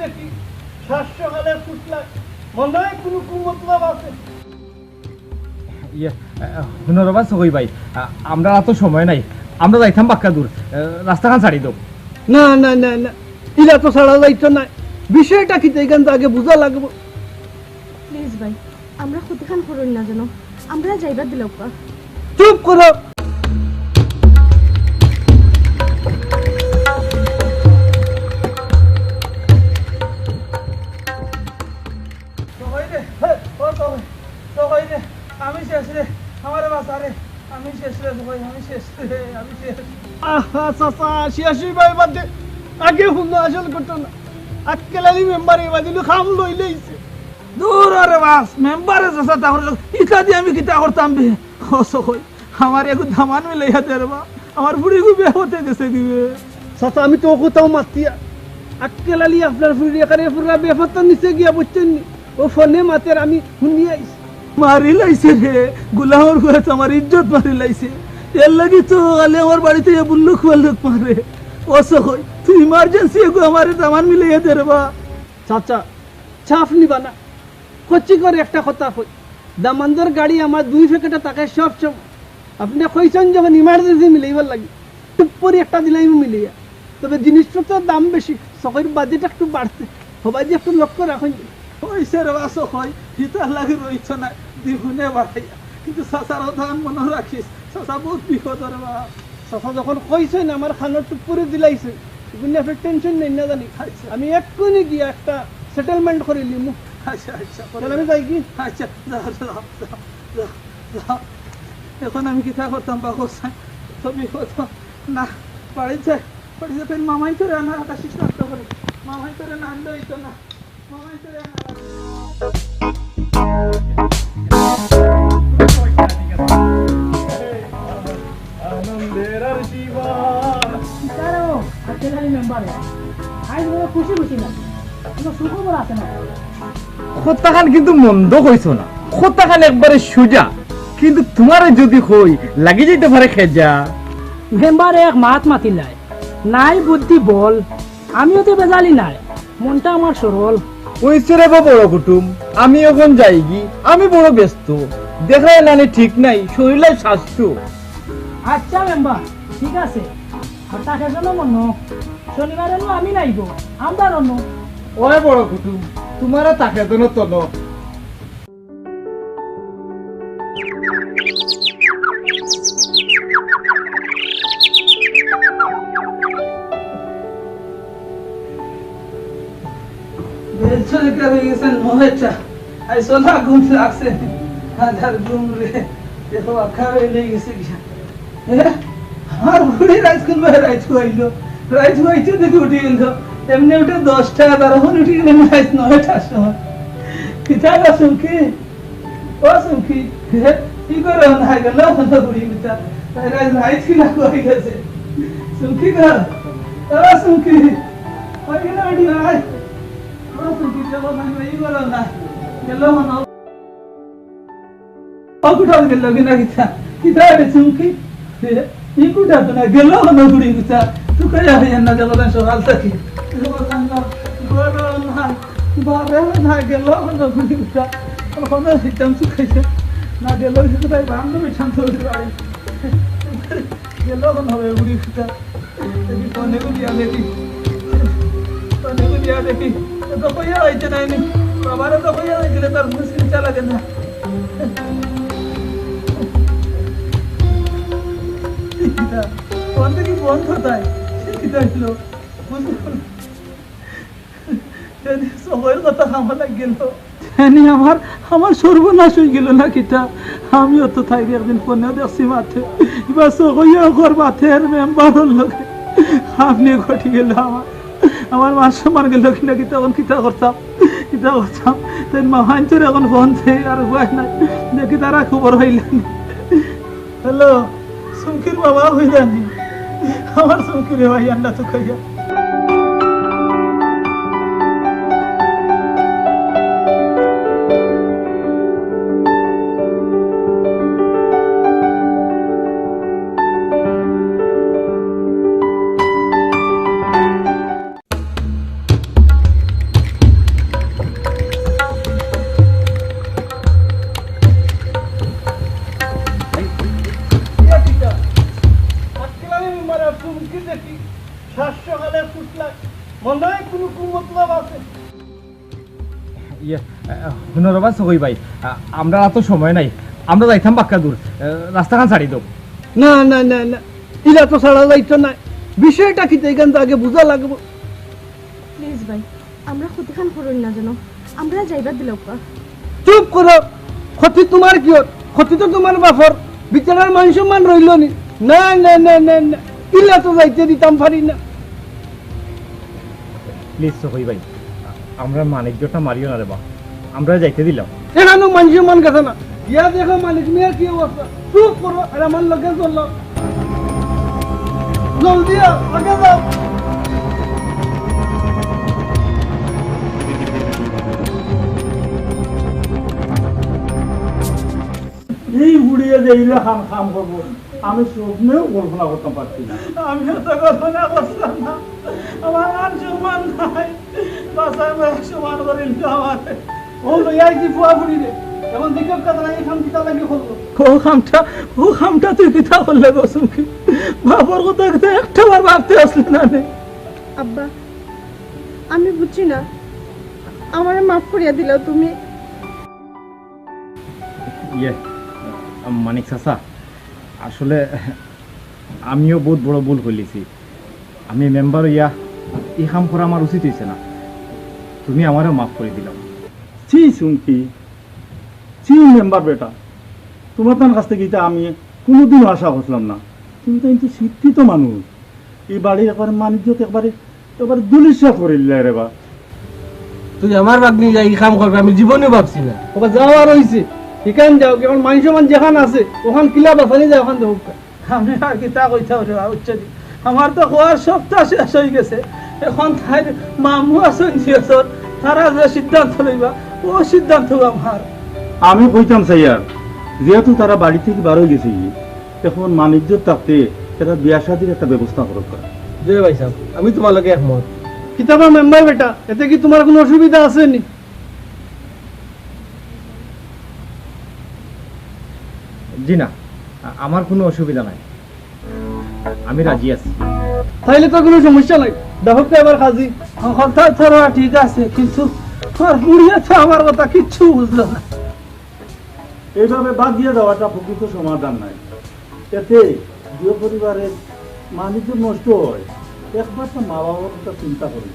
দেখি সকালে ফুটলা মনে হয় কোনো কুমতলব আছে? ইয়ে হুনরবা সগই ভাই আমরা তো সময় নাই। আমরা যাইতাম বাক্কা দূর রাস্তাখান ছাড়ি দাও না না না না ইলা তো ছাড়া যাইতো না বিষয়টা কি এখান থেকে আগে বোঝা লাগবো। প্লিজ ভাই আমরা ক্ষতিখান করুন না যেন আমরা যাইবার দিলাম চুপ করো খাম আমি কিতা তো কোথাও মাতিয়া আজকালালি আপনার বুড়ি এখানে পুরা বেফাত্তা নিচে গিয়া বুঝছেন ও ফোনে মাতের আমি শুনি আইছি মারি লাইছে রে গুলামর ঘরে আমার ইজ্জত মারি লাইছে। এর লাগি তো আলে আমার বাড়িতে বুল্লু খুয়াল লোক মারে অসো কই তুই ইমার্জেন্সি এগো আমার দামান মিলে দে বা। চাচা ছাফ নিবা না। কচ্ছি করে একটা কথা কই। দামান্দর গাড়ি আমার দুই প্যাকেটে টাকা সব সময় আপনি কইছেন যখন ইমার্জেন্সি মিলাইবার লাগে। টুপ করে একটা দিলাই মিলাইয়া। তবে জিনিসপত্রের দাম বেশি। সকল বাজেট একটু বাড়ছে। সবাই যে একটু লক্ষ্য রাখুন। পয়সা রে বাস হয় হিতা লাগে রইছ না দ্বিগুণে বাড়াইয়া কিন্তু চাচারও ধান মনে রাখিস চাচা বহুত বিপদ রে বা যখন কইছেন আমার খানোর টুপ করে দিলাইছে আপনার টেনশন নেই না জানি আমি এক্ষুনি গিয়ে একটা সেটেলমেন্ট করে লিমু আচ্ছা আচ্ছা আমি যাই কি? আচ্ছা এখন আমি কিতা করতাম বা করতাম তো বিপদ না বাড়িতে বাড়িতে ফের মামাই করে আনা আকাশি নষ্ট করে মামাই করে না আনলে হইতো না। মামাই করে আনা। খোত্তাখান কিন্তু মন্দ কইছো না। খোত্তাখান একবারে সুজা। কিন্তু তোমার যদি হই লাগি যাইতে পারে খেজা। মেম্বার এক মাত মাতিলাই নাই বুদ্ধি বল আমিও তো বেজালি নাই। মনটা আমার সরল। রে বা বড় কুটুম আমি এখন যাইগি আমি বড় ব্যস্ত। দেখায় নানি ঠিক নাই শরীরের স্বাস্থ্য। আচ্ছা মেম্বার ঠিক আছে। আর তাকে জন্য মন শনিবারে নো আমি নাইব আমরা অন্য ওরে বড় কুটুম তোমারা তাকে তো তন। বেলচনে করে গেছেন মহেটা আই সোনা ঘুম লাগছে। হাজার ঘুম রে। দেখো আখা হয়ে গেছে গিয়া এ, আমার বুড়ি রাজকুল ভাই রাইজ খুয়াইলো রাইজ খুয়াইছে দেখি উঠে গেল। এমনি উঠে দশটা তখন উঠে গেলেন রাইজ নয়টার সময়। পিতা গা সুমকি ও সুমকি কি করে না গেল? না বুড়ি পিতা রাইজ রাইজ কি না খুয়াই গেছে সুমকি গা কিতা? রে সুমকি ಹಿಂಗುಟಾ ತುನ ಗೆಲ್ಲೋ ಹೊಲ ಹುಡಿ ಗುತ್ತ ತು ಕಯ ಹೆನ್ನ ಜಲದ ಸವಾಲ್ ತಕಿ ಬಾರೆ ನಾ ಗೆಲ್ಲೋ ಹೊಲ ಹುಡಿ ಗುತ್ತ ಹೊನ ಸಿಟಂ ಸು ಕೈಸ ನಾ ಗೆಲ್ಲೋ ಸಿಟೈ ಬಾಂದ ಬಿಟಂ ತೋ ರಾಯಿ ಗೆಲ್ಲೋ ಹೊಲ ಹುಡಿ ಗುತ್ತ ಎಬಿ ಕೊನೆ ಗು ದಿಯಾ ಲೇತಿ ಕೊನೆ ಗು ದಿಯಾ ಲೇತಿ ಗಪಯ್ಯ ಐತೆ ನೈನಿ ಬಾಬಾರ ಗಪಯ್ಯ ಐತೆ ತರ ಮುಸ್ಕಿಲ್ ಚಲ ಗೆನ್ನ বন্ধ কি বন্ধ কোথায় সেটা হলো। সবার কথা আমার না কিটা? আমিও তো আপনি ঘটি গেল আমার। আমার সমান গেল কিনা কি তখন কিতা করতাম? কিতা করতাম? তাই মাহাঞ্চর এখন ফোন থেকে আর উপায় নাই। দেখি তারা খবর হইলেন। হ্যালো সুমকির বাবা জানি আমার সুমকির ভাই আন্ডা তো মনে হয় কোনো কুমতলব আছে? ইয়ে সগই ভাই। আমরা তো সময় নাই। আমরা যাইতাম বাক্কা দূর রাস্তাখান ছাড়ি দাও। না না না না। ইলা তো ছাড়া যাইতো না। বিষয়টা কি এখান আগে বোঝা লাগবো। প্লিজ ভাই আমরা ক্ষতিখান করুন না যেন। আমরা যাইবার দিলাম চুপ করো। ক্ষতি তোমার কি? ক্ষতি তো তোমার বাপর। বিচারার মান সম্মান রইল নি। না না না না না। ইলা তো যাইতে দিতাম পারি না। প্লিজ সগই ভাই আমরা মানিজ্যটা মারিও না রে বা। আমরা যাইতে দিলাম। মান সম্মান গেছে না। ইয়া দেখো মিয়া কি অবস্থা। চুপ করো আর আমার লোকে চলল। জলদি আগে যাও। এই বুড়িয়ে যে এইলে খাম খাম করব। আমি স্বপ্নেও কল্পনা করতে পারছি না। আমি তো কল্পনা করছিলাম না। আমার সম্মান নাই। বাসায় সমান করে আমার কি ফুয়া ফুড়ি রে? এখন কথা লাগে এখন কিতা লাগে করব ও খামটা ও খামটা তুই কিতা করলে গসুম কি? বাবার কথা একটা একটা বার ভাবতে আসলে না রে আব্বা আমি বুঝছি না। আমারে মাফ করিয়া দিল তুমি। ইয়ে মানিক চাচা আসলে আমিও বহুত বড় ভুল করলিছি আমি মেম্বার ইয়া এই কাম করা আমার উচিত হয়েছে না। তুমি আমারও মাফ করে দিলাম চি চুমকি চি মেম্বার বেটা। তোমার তার কাছ থেকে এটা আমি কোনোদিন আশা করছিলাম না। তুমি তো কিন্তু শিক্ষিত মানুষ এই বাড়ির একবারে মানিজ্যত একবারে একবারে দুলিশা করে দিলে রে বা। তুই আমার বাগনি যাই কাম করবে আমি জীবনে ভাবছি না। ওকে যাওয়ার হয়েছে এখান যাও কেমন মানুষ মান যেখান আছে ওখান কিলা বাসানি যাও ওখান দেবো আমি আর কিতা কইতা উচ্চ আমার তো হওয়ার সপ্তাহ শেষ হয়ে গেছে। এখন তাই মামু আছেন জিয়াসর তারা যে সিদ্ধান্ত লইবা ও সিদ্ধান্ত আমার আমি কইতাম সাইয়ার যেহেতু তারা বাড়ি থেকে বার হয়ে গেছে এখন মানিজ্যত থাকতে তারা বিয়া শাদির একটা ব্যবস্থা করো জয় ভাই সাহেব আমি তোমার লগে একমত। কিতাবের মেম্বার বেটা এতে কি তোমার কোনো অসুবিধা আছে নি? জি না আমার কোনো অসুবিধা নাই। আমি রাজি আছি। তাইলে তো কোনো সমস্যা নাই। দেখো এবার কাজী কথা ধরা ঠিক আছে কিন্তু তোর বুড়িয়া তো আমার কথা কিচ্ছু বুঝলো না। এইভাবে বাদ দিয়ে দেওয়াটা প্রকৃত সমাধান নাই। এতে দুই পরিবারের মানুষ নষ্ট হয়। একবার তো মা বাবার কথা চিন্তা করি